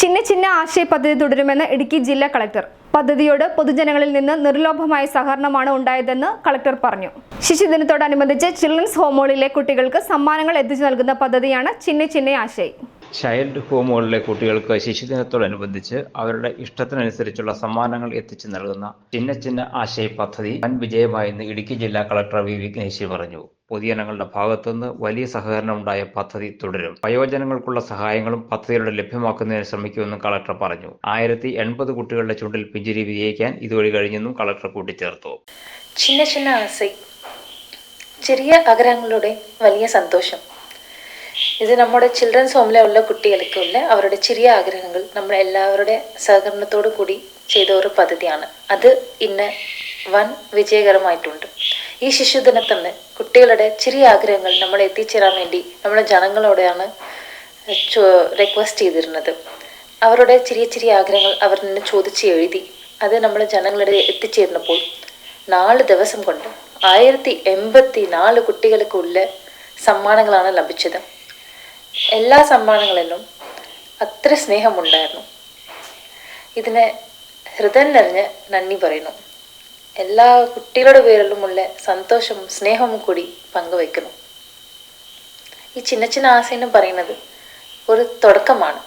ചിന്ന ചിന്ന ആശയ പദ്ധതി തുടരുമെന്ന് ഇടുക്കി ജില്ലാ കളക്ടർ. പദ്ധതിയോട് പൊതുജനങ്ങളിൽ നിന്ന് നിർലോഭമായ സഹകരണമാണ് ഉണ്ടായതെന്ന് കളക്ടർ പറഞ്ഞു. ശിശുദിനത്തോടനുബന്ധിച്ച് ചിൽഡ്രൻസ് ഹോമോളിലെ കുട്ടികൾക്ക് സമ്മാനങ്ങൾ എത്തിച്ചു നൽകുന്ന പദ്ധതിയാണ് ചിന്ന ചിന്ന ആശയ്. ചൈൽഡ് ഹോമുകളിലെ കുട്ടികൾക്ക് ശിശുദിനത്തോടനുബന്ധിച്ച് അവരുടെ ഇഷ്ടത്തിനനുസരിച്ചുള്ള സമ്മാനങ്ങൾ എത്തിച്ചു നൽകുന്ന ചിന്ന ചിന്ന ആശയ പദ്ധതി വൻ വിജയമായെന്ന് ഇടുക്കി ജില്ലാ കളക്ടർ വി. വിഘ്നേശി പറഞ്ഞു. പൊതുജനങ്ങളുടെ ഭാഗത്തുനിന്ന് വലിയ സഹകരണം ഉണ്ടായ പദ്ധതി തുടരും. വയോജനങ്ങൾക്കുള്ള സഹായങ്ങളും പദ്ധതിയിലൂടെ ലഭ്യമാക്കുന്നതിന് ശ്രമിക്കുമെന്നും കളക്ടർ പറഞ്ഞു. ആയിരത്തി എൺപത് കുട്ടികളുടെ ചുണ്ടിൽ പിഞ്ചിരി വിജയിക്കാൻ ഇതുവഴി കഴിഞ്ഞെന്നും കളക്ടർ കൂട്ടിച്ചേർത്തു. ചിന്ന ചിന്ന ആസൈ. ചെറിയ ആഗ്രഹങ്ങളുടെ വലിയ സന്തോഷം. ഇത് നമ്മുടെ ചിൽഡ്രൻസ് ഹോമിലെ ഉള്ള കുട്ടികൾക്കുള്ള അവരുടെ ചെറിയ ആഗ്രഹങ്ങൾ നമ്മൾ എല്ലാവരുടെ സഹകരണത്തോടു കൂടി ചെയ്ത ഒരു പദ്ധതിയാണ്. അത് ഇന്ന് വൻ വിജയകരമായിട്ടുണ്ട്. ഈ ശിശുദിനത്തിന് കുട്ടികളുടെ ചെറിയ ആഗ്രഹങ്ങൾ നമ്മൾ എത്തിച്ചേരാൻ വേണ്ടി നമ്മുടെ ജനങ്ങളോടാണ് റിക്വസ്റ്റ് ചെയ്തിരുന്നത്. അവരുടെ ചെറിയ ചെറിയ ആഗ്രഹങ്ങൾ അവർ നിന്ന് ചോദിച്ച് എഴുതി അത് നമ്മൾ ജനങ്ങളുടെ എത്തിച്ചേർന്നപ്പോൾ നാല് ദിവസം കൊണ്ട് ആയിരത്തി എൺപത്തി നാല് കുട്ടികൾക്കുള്ള സമ്മാനങ്ങളാണ് ലഭിച്ചത്. എല്ലാ സമ്മാനങ്ങളിലും അത്ര സ്നേഹമുണ്ടായിരുന്നു. ഇതിനെ ഹൃദയം നിറഞ്ഞ് നന്ദി പറയുന്നു. എല്ലാ കുട്ടികളുടെ പേരിലുമുള്ള സന്തോഷവും സ്നേഹവും കൂടി പങ്കുവയ്ക്കുന്നു. ഈ ചിന്ന ചിന്ന ആശ പറയുന്നത് ഒരു തുടക്കമാണ്.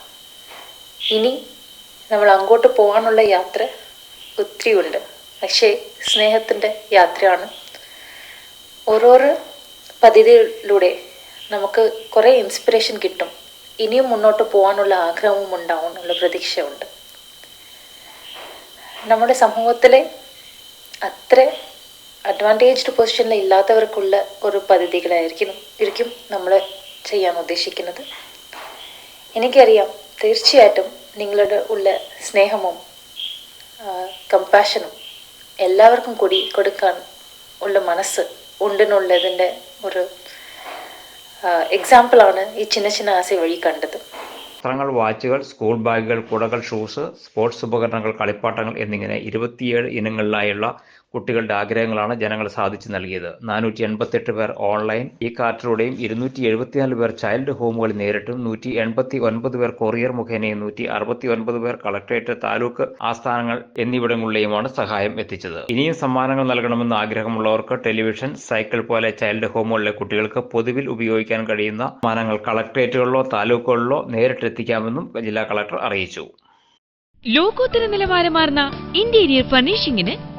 ഇനി നമ്മൾ അങ്ങോട്ട് പോകാനുള്ള യാത്ര ഒത്തിരി ഉണ്ട്. പക്ഷേ സ്നേഹത്തിന്റെ യാത്രയാണ്. ഓരോരോ പദ്ധതിയിലൂടെ നമുക്ക് കുറേ ഇൻസ്പിറേഷൻ കിട്ടും. ഇനിയും മുന്നോട്ട് പോകാനുള്ള ആഗ്രഹവും ഉണ്ടാവും എന്നുള്ള പ്രതീക്ഷയുണ്ട്. നമ്മുടെ സമൂഹത്തിലെ അത്ര അഡ്വാന്റേജ്ഡ് പൊസിഷനിൽ ഇല്ലാത്തവർക്കുള്ള ഒരു പദ്ധതികളായിരിക്കും ഇരിക്കും നമ്മൾ ചെയ്യാൻ ഉദ്ദേശിക്കുന്നത്. എനിക്കറിയാം തീർച്ചയായിട്ടും നിങ്ങളുടെ ഉള്ള സ്നേഹവും കമ്പാഷനും എല്ലാവർക്കും കൂടി കൊടുക്കാൻ ഉള്ള മനസ്സ് ഉണ്ടെന്നുള്ളതിന്റെ ഒരു എക്സാമ്പിളാണ് ഈ ചിന്ന ചിന്ന ആസ വഴി കണ്ടത്. വസ്ത്രങ്ങൾ വാച്ചുകൾ സ്കൂൾ ബാഗുകൾ കുടകൾ ഷൂസ് സ്പോർട്സ് ഉപകരണങ്ങൾ കളിപ്പാട്ടങ്ങൾ എന്നിങ്ങനെ ഇരുപത്തിയേഴ് ഇനങ്ങളിലായുള്ള കുട്ടികളുടെ ആഗ്രഹങ്ങളാണ് ജനങ്ങൾ സാധിച്ചു നൽകിയത്. നാനൂറ്റി എൺപത്തെട്ട് പേർ ഓൺലൈൻ ഈ കാർട്ടിലൂടെയും ഇരുന്നൂറ്റി എഴുപത്തിനാല് പേർ ചൈൽഡ് ഹോമുകളിൽ നേരിട്ടും നൂറ്റി എൺപത്തി ഒൻപത് പേർ കൊറിയർ മുഖേനയും നൂറ്റി അറുപത്തി ഒൻപത് പേർ കളക്ടറേറ്റ് താലൂക്ക് ആസ്ഥാനങ്ങൾ എന്നിവിടങ്ങളിലെയുമാണ് സഹായം എത്തിച്ചത്. ഇനിയും സമ്മാനങ്ങൾ നൽകണമെന്ന് ആഗ്രഹമുള്ളവർക്ക് ടെലിവിഷൻ സൈക്കിൾ പോലെ ചൈൽഡ് ഹോമുകളിലെ കുട്ടികൾക്ക് പൊതുവിൽ ഉപയോഗിക്കാൻ കഴിയുന്ന സമ്മാനങ്ങൾ കളക്ടറേറ്റുകളിലോ താലൂക്കുകളിലോ നേരിട്ടെത്തിക്കാമെന്നും ജില്ലാ കളക്ടർ അറിയിച്ചു. ലോകോത്തര നിലവാരമാർന്ന interior ഫർണിഷിംഗിന്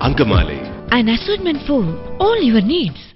Ankamali. An assortment for all your needs.